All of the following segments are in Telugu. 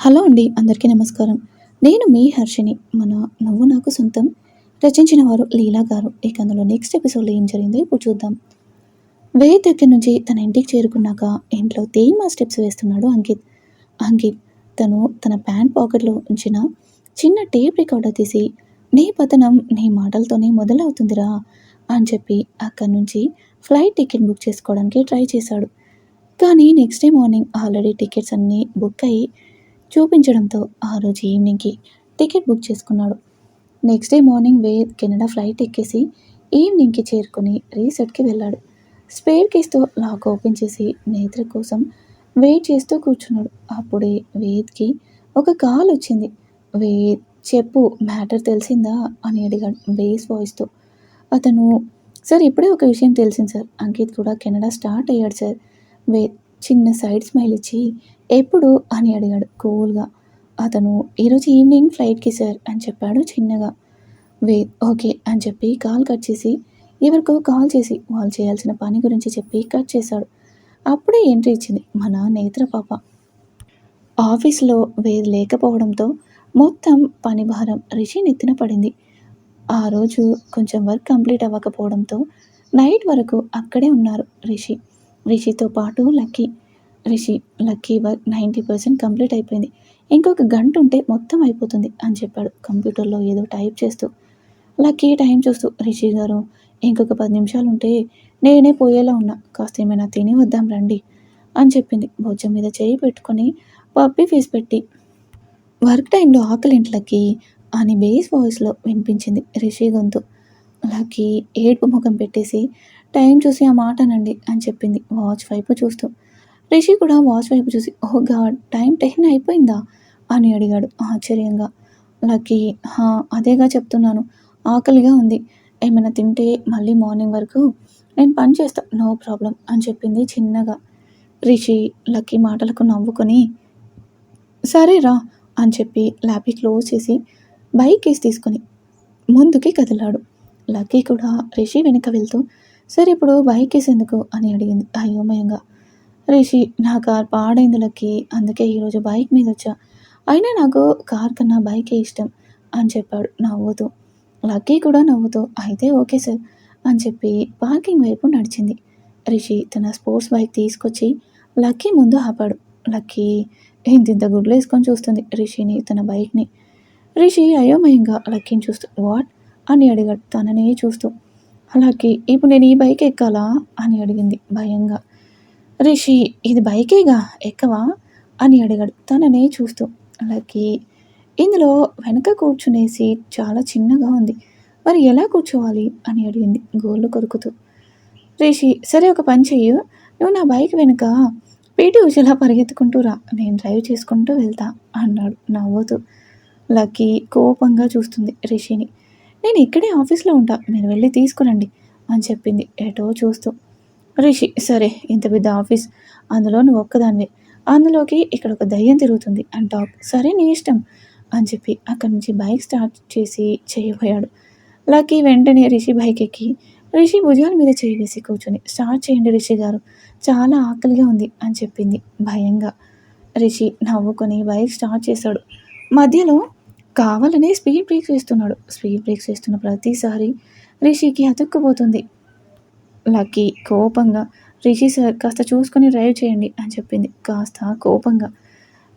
హలో అండి అందరికీ నమస్కారం. నేను మీ హర్షిని మన నువ్వు నాకు సొంతం. రచించిన వారు లీలా గారు. ఇక అందులో నెక్స్ట్ ఎపిసోడ్లో ఏం జరిగిందో ఇప్పుడు చూద్దాం. వే దగ్గర నుంచి తన ఇంటికి చేరుకున్నాక ఇంట్లో తేమా స్టెప్స్ వేస్తున్నాడు అంకిత్. అంకిత్ తను తన ప్యాంట్ పాకెట్లో ఉంచిన చిన్న టేప్ రికార్డర్ తీసి నీ పతనం నీ మాటలతోనే మొదలవుతుందిరా అని చెప్పి అక్కడి నుంచి ఫ్లైట్ టికెట్ బుక్ చేసుకోవడానికి ట్రై చేశాడు. కానీ next day morning already tickets అన్నీ బుక్ అయ్యి చూపించడంతో ఆ రోజు ఈవినింగ్కి టికెట్ బుక్ చేసుకున్నాడు. Next day morning Ved Canada flight ఎక్కేసి ఈవినింగ్కి చేరుకొని రీసెట్కి వెళ్ళాడు. స్పేర్ కేస్తో లాక్ ఓపెన్ చేసి నేత్ర కోసం వెయిట్ చేస్తూ కూర్చున్నాడు. అప్పుడే వేద్కి ఒక కాల్ వచ్చింది. వేద్ చెప్పు మ్యాటర్ తెలిసిందా? అని అడిగాడు బేస్ వాయిస్తో. అతను సార్ ఇప్పుడే ఒక విషయం తెలిసింది సార్. అంకిత్ కూడా కెనడా స్టార్ట్ అయ్యాడు సార్. వేద్ చిన్న సైడ్ స్మైల్ ఇచ్చి ఎప్పుడు? అని అడిగాడు కూల్గా. అతను ఈరోజు ఈవినింగ్ ఫ్లైట్కి సార్ అని చెప్పాడు చిన్నగా. వేద్ ఓకే అని చెప్పి కాల్ కట్ చేసి ఎవరికో కాల్ చేసి వాళ్ళు చేయాల్సిన పని గురించి చెప్పి కట్ చేశాడు. అప్పుడే ఎంట్రీ ఇచ్చింది మన నేత్ర పాప. ఆఫీస్లో వేద్ లేకపోవడంతో మొత్తం పని భారం రిషి నెత్తిన పడింది. ఆ రోజు కొంచెం వర్క్ కంప్లీట్ అవ్వకపోవడంతో నైట్ వరకు అక్కడే ఉన్నారు రిషి. రిషితో పాటు Lucky Rishi Lucky work ninety percent complete అయిపోయింది. ఇంకొక గంట ఉంటే మొత్తం అయిపోతుంది అని చెప్పాడు. కంప్యూటర్లో ఏదో టైప్ చేస్తూ లక్కీ టైం చూస్తూ రిషి గారు ఇంకొక పది నిమిషాలు ఉంటే నేనే పోయేలా ఉన్నా కాస్త ఏమైనా తిని వద్దాం రండి అని చెప్పింది. భోజనం మీద చేయి పెట్టుకొని పప్పి ఫేస్ పెట్టి వర్క్ టైంలో ఆకలింట్లకి అని బేస్ వాయిస్లో వినిపించింది రిషి గొంతు. లక్కీ ఏడుపు ముఖం పెట్టేసి టైం చూసి ఆ మాటనండి అని చెప్పింది. వాచ్ వైపు చూస్తూ. రిషి కూడా వాచ్ వైపు చూసి ఓ గాడ్ టైం టెన్ అయిపోయిందా? అని అడిగాడు ఆశ్చర్యంగా. లక్కీ హా అదేగా చెప్తున్నాను. ఆకలిగా ఉంది. ఏమైనా తింటే మళ్ళీ మార్నింగ్ వరకు నేను పని చేస్తాను నో ప్రాబ్లం అని చెప్పింది చిన్నగా. రిషి లక్కీ మాటలకు నవ్వుకొని సరేరా అని చెప్పి ల్యాపీ క్లోజ్ చేసి బైక్ కేసి తీసుకొని ముందుకి కదిలాడు. లక్కీ కూడా రిషి వెనుక వెళ్తూ సరే ఇప్పుడు బైక్ వేసేందుకు? ఎందుకు అని అడిగింది అయోమయంగా. రిషి నా కార్ పాడైంది లక్కీ అందుకే ఈరోజు బైక్ మీద వచ్చా. అయినా నాకు కార్ కన్నా బైకే ఇష్టం అని చెప్పాడు నవ్వుతూ. లక్కీ కూడా నవ్వుతూ అయితే ఓకే సార్ అని చెప్పి పార్కింగ్ వైపు నడిచింది. రిషి తన స్పోర్ట్స్ బైక్ తీసుకొచ్చి లక్కీ ముందు ఆపాడు. లక్కీ ఇంత ఇంత గుడ్లు వేసుకొని చూస్తుంది రిషిని తన బైక్ని. రిషి అయోమయంగా లక్కీని చూస్తూ వాట్? అని అడిగాడు తననే చూస్తూ. అలాగే ఇప్పుడు నేను ఈ బైక్ ఎక్కాలా? అని అడిగింది భయంగా. రిషి ఇది బైకేగా? ఎక్కవా? అని అడిగాడు తననే చూస్తూ. అలాగే ఇందులో వెనక కూర్చునే సీట్ చాలా చిన్నగా ఉంది. మరి ఎలా కూర్చోవాలి? అని అడిగింది గోళ్ళు కొరుకుతూ. రిషి సరే ఒక పని చెయ్యు. నువ్వు నా బైక్ వెనుక పీటీ ఉషలా పరిగెత్తుకుంటూ రా. నేను డ్రైవ్ చేసుకుంటూ వెళ్తా అన్నాడు నవ్వుతూ. లక్కీ కోపంగా చూస్తుంది రిషిని. నేను ఇక్కడే ఆఫీస్లో ఉంటా మీరు వెళ్ళి తీసుకురండి అని చెప్పింది. ఎటో చూస్తూ. రిషి సరే ఇంత పెద్ద ఆఫీస్ అందులో నువ్వు ఒక్కదానివే. అందులోకి ఇక్కడ ఒక దయ్యం తిరుగుతుంది. అండ్ టాక్ సరే నీ ఇష్టం అని చెప్పి అక్కడి నుంచి బైక్ స్టార్ట్ చేసి చేయబోయాడు. లక్కీ వెంటనే రిషి బైక్ ఎక్కి రిషి భుజాల మీద చేయి వేసి కూర్చొని స్టార్ట్ చేయండి రిషి గారు చాలా ఆకలిగా ఉంది అని చెప్పింది భయంగా. రిషి నవ్వుకొని బైక్ స్టార్ట్ చేశాడు. మధ్యలో కావాలనే స్పీడ్ బ్రేక్స్ వేస్తున్నాడు స్పీడ్ బ్రేక్స్ వేస్తున్న ప్రతిసారి రిషికి అతుక్కుపోతుంది. లక్కీ కోపంగా రిషి సార్ కాస్త చూసుకొని డ్రైవ్ చేయండి అని చెప్పింది. కాస్త కోపంగా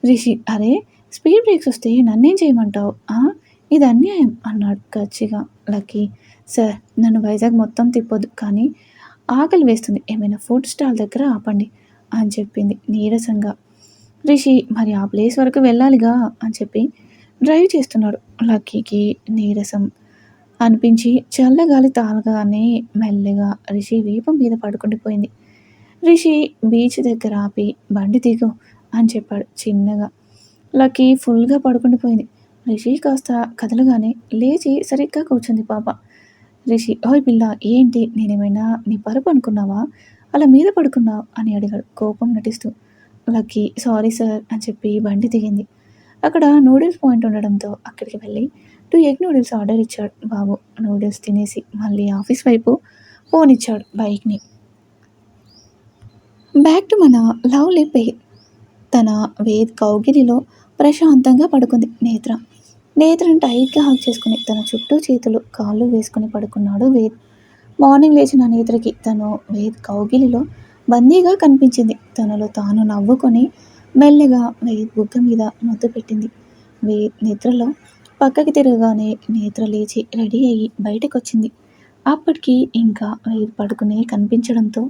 రిషి అరే స్పీడ్ బ్రేక్స్ వస్తే నన్నేం చేయమంటావు? ఇది అన్యాయం అన్నాడు గచ్చిగా లక్కీ. సార్ నన్ను వైజాగ్ మొత్తం తిప్పొద్దు కానీ ఆకలి వేస్తుంది. ఏమైనా ఫుడ్ స్టాల్ దగ్గర ఆపండి అని చెప్పింది నీరసంగా. రిషి మరి ఆ ప్లేస్ వరకు వెళ్ళాలిగా అని చెప్పి డ్రైవ్ చేస్తున్నాడు. లక్కీకి నీరసం అనిపించి చల్లగాలి తాగగానే మెల్లగా రిషి వీపం మీద పడుకుండిపోయింది రిషి బీచ్ దగ్గర ఆపి బండి దిగు అని చెప్పాడు చిన్నగా. లక్కీ ఫుల్గా పడుకుండిపోయింది రిషి కాస్త కదలగానే లేచి సరిగ్గా కూర్చుంది పాప. రిషి ఓయ్ పిల్ల ఏంటి? నేనేమైనా నీ పరుపు అనుకున్నావా? అలా మీద పడుకున్నావు అని అడిగాడు కోపం నటిస్తూ. లక్కీ సారీ సార్ అని చెప్పి బండి దిగింది. అక్కడ నూడిల్స్ పాయింట్ ఉండడంతో అక్కడికి వెళ్ళి టూ ఎగ్ నూడిల్స్ ఆర్డర్ ఇచ్చాడు బాబు. నూడిల్స్ తినేసి మళ్ళీ ఆఫీస్ వైపు ఫోన్ ఇచ్చాడు బైక్ని. బ్యాక్ టు మన లవ్లీ పే. తన వేద్ కౌగిలిలో ప్రశాంతంగా పడుకుంది నేత్ర. నేత్రను టైట్గా హక్ చేసుకుని తన చుట్టూ చేతులు కాళ్ళు వేసుకుని పడుకున్నాడు వేద్. మార్నింగ్ లేచిన నేత్రకి తను వేద్ కౌగిలిలో బందీగా కనిపించింది. తనలో తాను నవ్వుకొని మెల్లగా వేయి బుగ్గ మీద ముద్దు పెట్టింది. వేద్ నిద్రలో పక్కకి తిరగగానే నేత్ర లేచి రెడీ అయ్యి బయటకు వచ్చింది అప్పటికి ఇంకా వేద్ పడుకునే కనిపించడంతో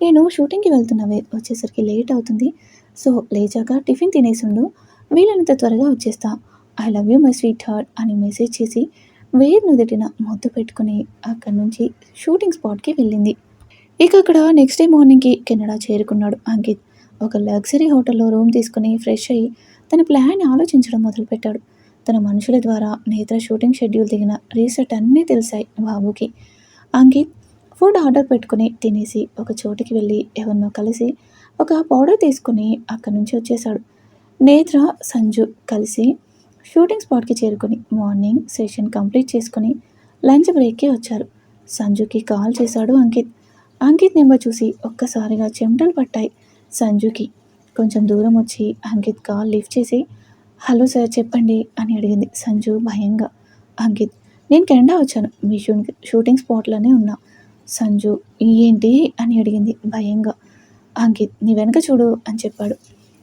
నేను షూటింగ్కి వెళ్తున్న వేద్ వచ్చేసరికి లేట్ అవుతుంది. సో లేచాక టిఫిన్ తినేసిండు. వీలైనంత త్వరగా వచ్చేస్తా. I love you my sweet heart అని మెసేజ్ చేసి వేర్ నుదిటిన ముద్దు పెట్టుకుని అక్కడి నుంచి షూటింగ్ స్పాట్కి వెళ్ళింది. ఇక అక్కడ నెక్స్ట్ డే మార్నింగ్కి కెనడా చేరుకున్నాడు అంకిత్. ఒక లగ్జరీ హోటల్లో రూమ్ తీసుకుని ఫ్రెష్ అయ్యి తన ప్లాన్ ఆలోచించడం మొదలుపెట్టాడు. తన మనుషుల ద్వారా నేత్ర షూటింగ్ షెడ్యూల్ దిగిన రీసెట్ అన్నీ తెలిసాయి బాబుకి. అంకిత్ ఫుడ్ ఆర్డర్ పెట్టుకుని తినేసి ఒక చోటుకి వెళ్ళి ఎవరినో కలిసి ఒక పౌడర్ తీసుకుని అక్కడి నుంచి వచ్చేసాడు నేత్ర సంజు కలిసి షూటింగ్ స్పాట్కి చేరుకుని మార్నింగ్ సెషన్ కంప్లీట్ చేసుకుని లంచ్ బ్రేక్కి వచ్చారు. సంజుకి కాల్ చేశాడు అంకిత్. అంకిత్ నెంబర్ చూసి ఒక్కసారిగా చెమటలు పట్టాయి. సంజుకి కొంచెం దూరం వచ్చి అంకిత్ కాల్ లిఫ్ట్ చేసి హలో సార్ చెప్పండి అని అడిగింది సంజు భయంగా. అంకిత్ నేను కెనడా వచ్చాను. మీ షూటింగ్ షూటింగ్ స్పాట్లోనే ఉన్నా సంజు ఏంటి? అని అడిగింది భయంగా. అంకిత్ నీ వెనక చూడు అని చెప్పాడు.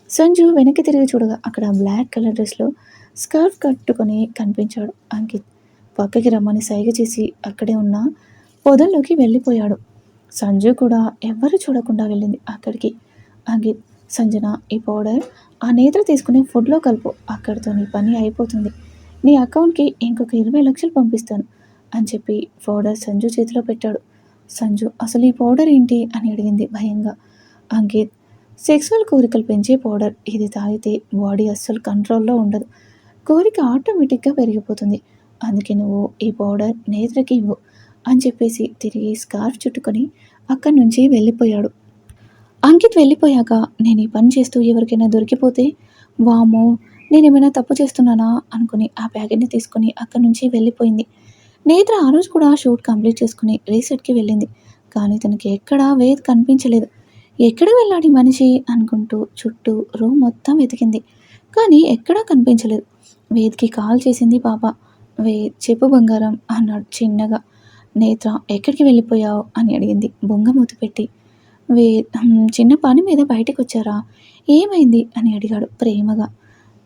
సంజు వెనక్కి తిరిగి చూడగా అక్కడ బ్లాక్ కలర్ డ్రెస్లో స్కర్ఫ్ కట్టుకొని కనిపించాడు అంకిత్. పక్కకి రమ్మని సైగ చేసి అక్కడే ఉన్న పొదల్లోకి వెళ్ళిపోయాడు. సంజు కూడా ఎవ్వరు చూడకుండా వెళ్ళింది అక్కడికి. అంగిత్ సంజన ఈ పౌడర్ ఆ నేత్ర తీసుకుని ఫుడ్లో కలుపు. అక్కడితో నీ పని అయిపోతుంది. నీ అకౌంట్కి ఇంకొక ఇరవై లక్షలు పంపిస్తాను అని చెప్పి పౌడర్ సంజు చేతిలో పెట్టాడు. సంజు అసలు ఈ పౌడర్ ఏంటి? అని అడిగింది భయంగా. అంకిత్ సెక్సువల్ కోరికలు పెంచే పౌడర్. ఇది తాగితే బాడీ అస్సలు కంట్రోల్లో ఉండదు. కోరిక ఆటోమేటిక్గా పెరిగిపోతుంది. అందుకే నువ్వు ఈ పౌడర్ నేత్రకి ఇవ్వు అని చెప్పేసి తిరిగి స్కార్ఫ్ చుట్టుకొని అక్కడి నుంచి వెళ్ళిపోయాడు. అంకిత్ వెళ్ళిపోయాక నేను ఈ పని చేస్తూ ఎవరికైనా దొరికిపోతే వామో నేను ఏమైనా తప్పు చేస్తున్నానా అనుకుని ఆ ప్యాకెట్ని తీసుకుని అక్కడి నుంచి వెళ్ళిపోయింది. నేత్ర ఆ రోజు కూడా షూట్ కంప్లీట్ చేసుకుని రీసెట్కి వెళ్ళింది. కానీ తనకి ఎక్కడా వేద్ కనిపించలేదు. ఎక్కడ వెళ్ళాడు ఈ మనిషి అనుకుంటూ చుట్టూ రూమ్ మొత్తం వెతికింది. కానీ ఎక్కడా కనిపించలేదు. వేద్కి కాల్ చేసింది పాప. వేద్ చెప్పు బంగారం అన్నాడు చిన్నగా. నేత్ర ఎక్కడికి వెళ్ళిపోయావు? అని అడిగింది. బొంగమూతి పెట్టి. వే చిన్న పని మీద బయటకు వచ్చారా ఏమైంది? అని అడిగాడు ప్రేమగా.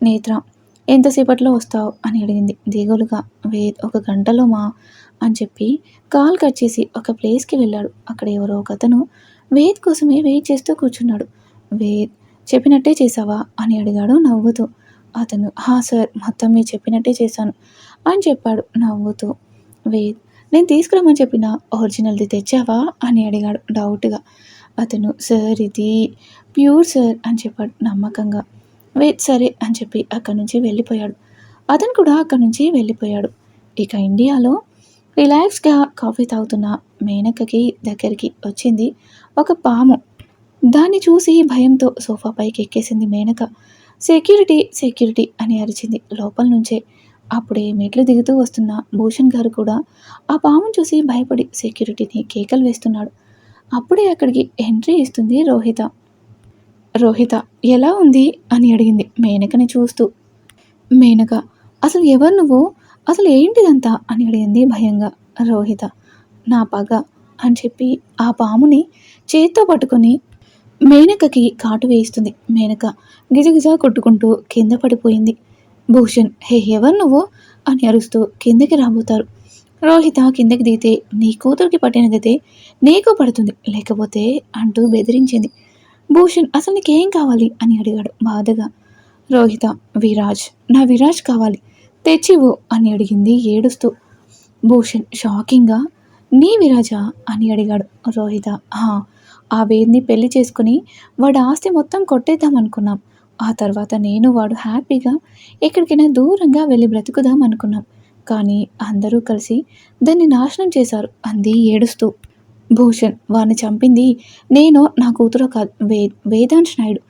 నేత్ర ఎంతసేపట్లో వస్తావు? అని అడిగింది దిగులుగా. వేద్ ఒక గంటలో మా అని చెప్పి కాల్ కట్ చేసి ఒక ప్లేస్కి వెళ్ళాడు. అక్కడ ఎవరో ఒక అతను వేద్ కోసమే వెయిట్ చేస్తూ కూర్చున్నాడు. వేద్ చెప్పినట్టే చేసావా? అని అడిగాడు నవ్వుతూ. అతను హా సార్ మొత్తం మీరు చెప్పినట్టే చేశాను అని చెప్పాడు నవ్వుతూ. వేద్ నేను తీసుకురమ్మని చెప్పిన? ఒరిజినల్ది తెచ్చావా? అని అడిగాడు డౌట్గా. అతను సార్ ఇది ప్యూర్ సార్ అని చెప్పాడు నమ్మకంగా. వెయిట్ సరే అని చెప్పి అక్కడి నుంచి వెళ్ళిపోయాడు. అతను కూడా అక్కడి నుంచి వెళ్ళిపోయాడు. ఇక ఇండియాలో రిలాక్స్గా కాఫీ తాగుతున్న మేనక్కకి దగ్గరికి వచ్చింది ఒక పాము. దాన్ని చూసి భయంతో సోఫా పైకి ఎక్కేసింది మేనక సెక్యూరిటీ సెక్యూరిటీ అని అరిచింది. లోపల నుంచే అప్పుడే మెట్లు దిగుతూ వస్తున్న భూషణ్ గారు కూడా ఆ పామును చూసి భయపడి సెక్యూరిటీని కేకలు వేస్తున్నాడు. అప్పుడే అక్కడికి ఎంట్రీ ఇస్తుంది రోహిత. రోహిత ఎలా ఉంది? అని అడిగింది మేనకని చూస్తూ. మేనక అసలు ఎవరు నువ్వు? అసలు ఏంటిదంతా? అని అడిగింది భయంగా రోహిత. నా పగ అని చెప్పి ఆ పాముని చేత్తో పట్టుకొని మేనకకి కాటు వేయిస్తుంది. మేనక గిజగిజ కొట్టుకుంటూ కింద పడిపోయింది. భూషణ్ హే ఎవరు నువ్వు? అని అరుస్తూ కిందకి రాబోతారు. రోహిత కిందకి దిగితే నీ కూతురికి పట్టినదైతే నీకు పడుతుంది. లేకపోతే అంటూ బెదిరించింది. భూషణ్ అసలు నీకేం కావాలి? అని అడిగాడు బాధగా. రోహిత విరాజ్ నా విరాజ్ కావాలి. తెచ్చివు అని అడిగింది ఏడుస్తూ. భూషణ్ షాకింగ్గా నీ విరాజా? అని అడిగాడు రోహిత. "ఆ, ఆ వేదిని పెళ్ళి చేసుకుని వాడి ఆస్తి మొత్తం కొట్టేద్దాం అనుకున్నాం ఆ తర్వాత నేను వాడు హ్యాపీగా ఎక్కడికైనా దూరంగా వెళ్ళి బ్రతుకుదాం అనుకున్నాం కానీ అందరూ కలిసి దాన్ని నాశనం చేశారు అంది ఏడుస్తూ. భూషణ్ వారిని చంపింది నేను నా కూతురు కాదు వే వేదాంశ్ నాయుడు.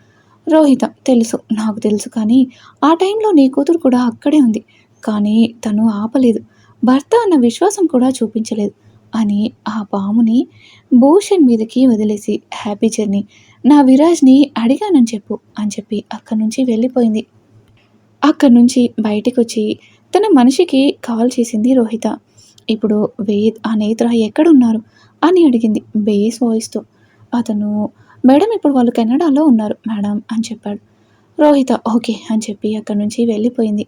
రోహిత తెలుసు నాకు తెలుసు కానీ ఆ టైంలో నీ కూతురు కూడా అక్కడే ఉంది. కానీ తను ఆపలేదు. భర్త అన్న విశ్వాసం కూడా చూపించలేదు అని ఆ పాముని భూషణ్ మీదకి వదిలేసి హ్యాపీ జర్నీ. నా విరాజ్ని అడిగానని చెప్పు అని చెప్పి అక్కడి నుంచి వెళ్ళిపోయింది. అక్కడి నుంచి బయటకు వచ్చి తన మనిషికి కాల్ చేసింది రోహిత. ఇప్పుడు వేద్ ఆ నేత్ర ఎక్కడున్నారు? అని అడిగింది బేస్ వాయిస్తో. అతను మేడం ఇప్పుడు వాళ్ళు కెనడాలో ఉన్నారు మేడం అని చెప్పాడు. రోహిత ఓకే అని చెప్పి అక్కడి నుంచి వెళ్ళిపోయింది.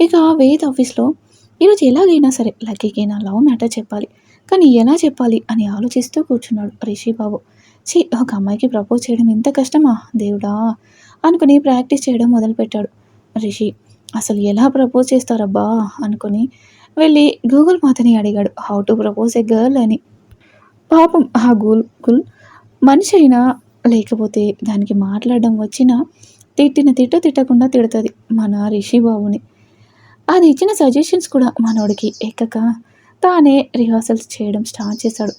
ఇక వేద్ ఆఫీస్లో ఈరోజు ఎలాగైనా సరే లక్కీకి నా లవ్ మ్యాటర్ చెప్పాలి. కానీ ఎలా చెప్పాలి? అని ఆలోచిస్తూ కూర్చున్నాడు రిషి బాబు. ఛీ ఒక అమ్మాయికి ప్రపోజ్ చేయడం ఇంత కష్టమా? దేవుడా అనుకుని ప్రాక్టీస్ చేయడం మొదలుపెట్టాడు రిషి. అసలు ఎలా ప్రపోజ్ చేస్తారబ్బా అనుకుని వెళ్ళి గూగుల్ మాతని అడిగాడు. How to propose a girl అని. పాపం ఆ గూగుల్ మనిషి అయినా లేకపోతే దానికి మాట్లాడడం వచ్చినా తిట్టిన తిట్ట తిట్టకుండా తిడుతుంది మన రిషి బాబుని. అది ఇచ్చిన సజెషన్స్ కూడా మనోడికి ఎక్కక తానే రిహార్సల్స్ చేయడం స్టార్ట్ చేశాడు.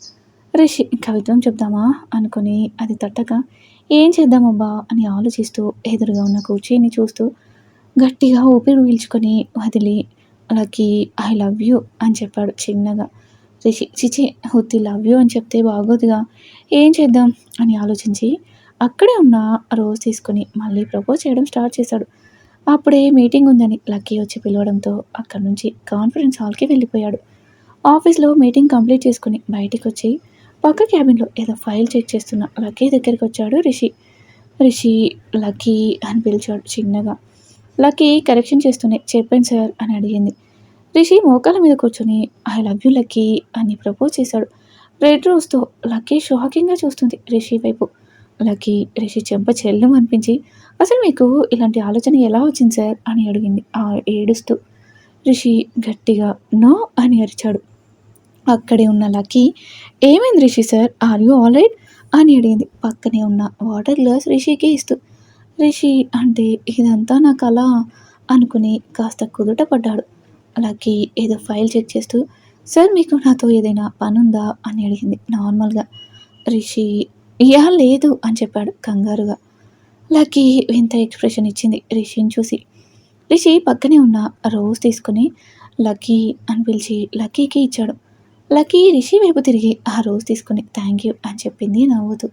రిషి కవిత్వం చెప్దామా? అనుకుని అది తట్టక ఏం చేద్దామబ్బా? అని ఆలోచిస్తూ ఎదురుగా ఉన్న కుర్చీని చూస్తూ గట్టిగా ఊపిరి పీల్చుకొని వదిలి లక్కీ ఐ లవ్ యూ అని చెప్పాడు చిన్నగా. రిషి చిచి హుత్తి లవ్ యూ అని చెప్తే బాగోదుగా. ఏం చేద్దాం? అని ఆలోచించి అక్కడే ఉన్న రోజ్ తీసుకొని మళ్ళీ ప్రపోజ్ చేయడం స్టార్ట్ చేశాడు. అప్పుడే మీటింగ్ ఉందని లక్కీ వచ్చి పిలవడంతో అక్కడి నుంచి కాన్ఫరెన్స్ హాల్కి వెళ్ళిపోయాడు. ఆఫీస్లో మీటింగ్ కంప్లీట్ చేసుకుని బయటికి వచ్చి పక్క క్యాబిన్లో ఏదో ఫైల్ చెక్ చేస్తున్న లక్కీ దగ్గరికి వచ్చాడు రిషి. రిషి లక్కీ అని పిలిచాడు చిన్నగా. లక్కీ కరెక్షన్ చేస్తూనే చెప్పండి సార్ అని అడిగింది. రిషి మోకాల మీద కూర్చొని ఐ లవ్ యూ లక్కీ అని ప్రపోజ్ చేశాడు. రెడ్ రోజ్తో లక్కీ షాకింగ్గా చూస్తుంది రిషి వైపు. లక్కీ రిషి చెంప చెల్లం అనిపించి అసలు మీకు ఇలాంటి ఆలోచన ఎలా వచ్చింది సార్? అని అడిగింది. ఆ ఏడుస్తూ. రిషి గట్టిగా నో అని అరిచాడు. అక్కడే ఉన్న లక్కీ ఏమైంది Rishi sir? Are you all right? అని అడిగింది. పక్కనే ఉన్న వాటర్ గ్లాస్ రిషికి ఇస్తూ రిషి అంటే ఇదంతా నా కళ అనుకుని కాస్త కుదుట పడ్డాడు. అలాగే ఏదో ఫైల్ చెక్ చేస్తూ సార్ మీకు నాతో ఏదైనా పనుందా? అని అడిగింది నార్మల్గా. రిషి యా లేదు అని చెప్పాడు కంగారుగా. లక్కీ వింత ఎక్స్ప్రెషన్ ఇచ్చింది రిషిని చూసి. రిషి పక్కనే ఉన్న రోజ్ తీసుకుని లక్కీ అని పిలిచి లక్కీకి ఇచ్చాడు. లక్కీ రిషి వైపు తిరిగి ఆ రోజ్ తీసుకుని థ్యాంక్ యూ అని చెప్పింది నవ్వుతూ.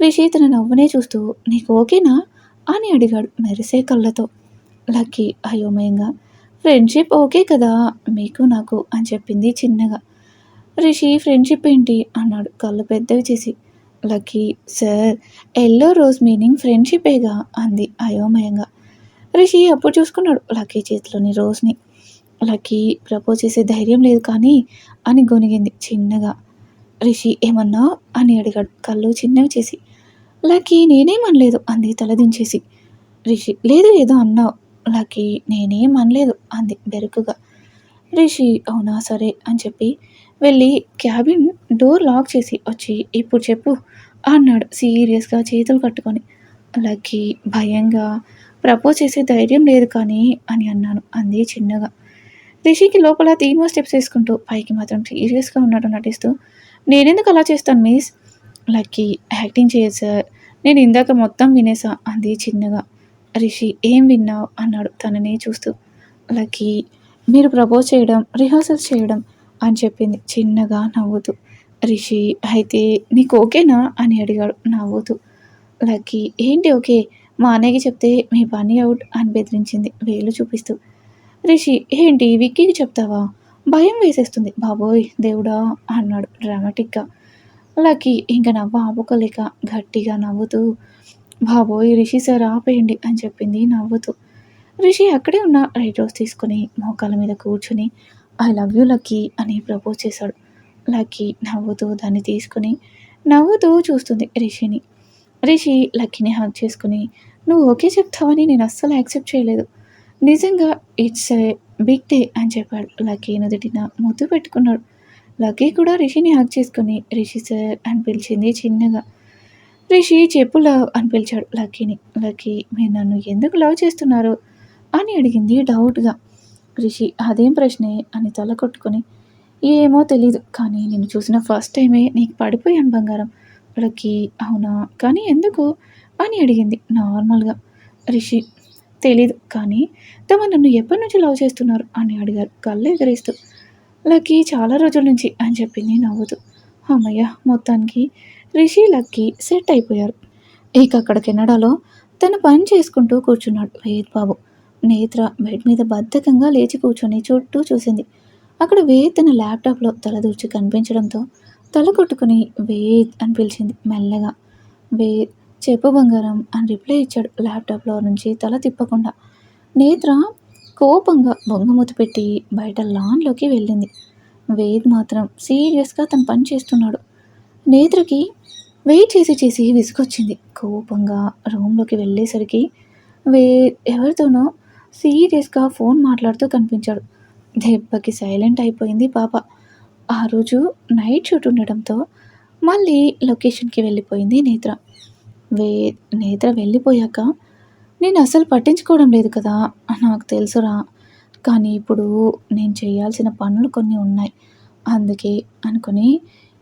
రిషి తన నవ్వునే చూస్తూ నీకు ఓకేనా? అని అడిగాడు మెరిసే కళ్ళతో. లక్కీ అయోమయంగా ఫ్రెండ్షిప్ ఓకే కదా మీకు నాకు అని చెప్పింది చిన్నగా. రిషి ఫ్రెండ్షిప్ ఏంటి? అన్నాడు కళ్ళు పెద్దవి చేసి. Lucky sir yellow rose meaning ఫ్రెండ్షిపేగా అంది అయోమయంగా. రిషి అప్పుడు చూసుకున్నాడు లక్కీ చేతిలోని రోజ్ని. లక్కీ ప్రపోజ్ చేసే ధైర్యం లేదు కానీ అని గొనిగింది చిన్నగా. రిషి ఏమన్నా? అని అడిగాడు కళ్ళు చిన్నవి చేసి. లక్కీ నేనేమనలేదు అంది తలదించేసి. రిషి లేదు ఏదో అన్నావు. లక్కీ నేనేం అనలేదు అంది బెరుకుగా. రిషి అవునా సరే అని చెప్పి వెళ్ళి క్యాబిన్ డోర్ లాక్ చేసి వచ్చి ఇప్పుడు చెప్పు అన్నాడు సీరియస్గా చేతులు కట్టుకొని. లక్కీ భయంగా ప్రపోజ్ చేసే ధైర్యం లేదు కానీ అని అన్నాను అంది చిన్నగా. రిషికి లోపల తీన్వో స్టెప్స్ వేసుకుంటూ పైకి మాత్రం సీరియస్గా ఉన్నట్టు నటిస్తూ నేనెందుకు అలా చేస్తాను మిస్? లక్కీ యాక్టింగ్ చేయదు సార్. నేను ఇందాక మొత్తం వినేసా. అంది చిన్నగా. రిషి ఏం విన్నావు? అన్నాడు. తనని చూస్తూ లక్కీ మీరు ప్రపోజ్ చేయడం రిహార్సల్స్ చేయడం అని చెప్పింది. చిన్నగా నవ్వుతూ రిషి అయితే నీకు ఓకేనా? అని అడిగాడు. నవ్వుతూ లక్కీ ఏంటి ఓకే? మా అన్నయ్యకి చెప్తే మీ పని అవుట్ అని బెదిరించింది. వేలు చూపిస్తూ రిషి ఏంటి విక్కీకి చెప్తావా? భయం వేసేస్తుంది. బాబోయ్ దేవుడా అన్నాడు డ్రామాటిక్గా. లక్కీ ఇంకా నవ్వ ఆపుకోలేక గట్టిగా నవ్వుతూ బాబోయ్ రిషి సార్ ఆపేయండి అని చెప్పింది నవ్వుతూ. రిషి అక్కడే ఉన్న రైట్ రోజ్ తీసుకుని మోకాల మీద కూర్చుని ఐ లవ్ యూ లక్కీ అని ప్రపోజ్ చేశాడు. లక్కీ నవ్వుతూ దాన్ని తీసుకుని నవ్వుతూ చూస్తుంది రిషిని. రిషి లక్కీని హక్ చేసుకుని నువ్వు ఓకే చెప్తావని నేను అస్సలు యాక్సెప్ట్ చేయలేదు. నిజంగా ఇట్స్ ఏ బిగ్ డే అని చెప్పాడు లక్కీ నుదుటిన ముద్దు పెట్టుకున్నాడు. లక్కీ కూడా రిషిని హక్ చేసుకుని రిషి సార్ అని పిలిచింది చిన్నగా. రిషి చెప్పు లవ్ అని పిలిచాడు లక్కీని. లక్కీ మీరు నన్ను ఎందుకు లవ్ చేస్తున్నారు అని అడిగింది డౌట్గా రిషి అదేం ప్రశ్నే? అని తల కొట్టుకొని ఏమో తెలీదు కానీ నేను చూసిన ఫస్ట్ టైమే నీకు పడిపోయాను బంగారం. లక్కీ అవునా? కానీ ఎందుకు? అని అడిగింది నార్మల్గా రిషి తెలీదు కానీ తమ నన్ను ఎప్పటి నుంచి లవ్ చేస్తున్నారు? అని అడిగారు. కళ్ళు ఎగరేస్తూ. లక్కీ చాలా రోజుల నుంచి అని చెప్పింది నవ్వుతూ. అమ్మయ్య మొత్తానికి రిషి లక్కీ సెట్ అయిపోయారు. ఇక అక్కడ కెనడాలో తన పని చేసుకుంటూ కూర్చున్నాడు వేద్ బాబు. నేత్ర బెడ్ మీద బద్ధకంగా లేచి కూర్చొని చుట్టూ చూసింది. అక్కడ వేద్ తన ల్యాప్టాప్లో తలదూర్చి కనిపించడంతో తల కొట్టుకుని వేద్ అని పిలిచింది మెల్లగా. వేద్ చెప్పు బంగారం అని రిప్లై ఇచ్చాడు ల్యాప్టాప్లో నుంచి తల తిప్పకుండా. నేత్ర కోపంగా బొంగమూతి పెట్టి బయట లాన్లోకి వెళ్ళింది. వేద్ మాత్రం సీరియస్గా తను పని చేస్తున్నాడు. నేత్రకి వెయిట్ చేసి చేసి విసుగొచ్చింది. కోపంగా రూమ్లోకి వెళ్ళేసరికి వే ఎవరితోనో సీరియస్గా ఫోన్ మాట్లాడుతూ కనిపించాడు. దెబ్బకి సైలెంట్ అయిపోయింది పాప. ఆ రోజు నైట్ షూట్ ఉండడంతో మళ్ళీ లొకేషన్కి వెళ్ళిపోయింది నేత్ర. వే నేత్ర వెళ్ళిపోయాక నేను అసలు పట్టించుకోవడం లేదు కదా నాకు తెలుసురా. కానీ ఇప్పుడు నేను చేయాల్సిన పనులు కొన్ని ఉన్నాయి. అందుకే అనుకుని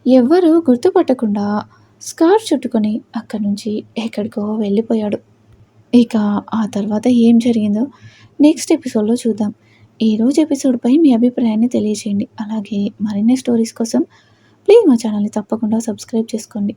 ఎవ్వరూ గుర్తుపట్టకుండా స్కార్ఫ్ చుట్టుకొని అక్కడి నుంచి ఎక్కడికో వెళ్ళిపోయాడు. ఇక ఆ తర్వాత ఏం జరిగిందో నెక్స్ట్ ఎపిసోడ్లో చూద్దాం. ఈరోజు ఎపిసోడ్పై మీ అభిప్రాయాన్ని తెలియజేయండి అలాగే మరిన్ని స్టోరీస్ కోసం ప్లీజ్ మా ఛానల్ని తప్పకుండా సబ్స్క్రైబ్ చేసుకోండి.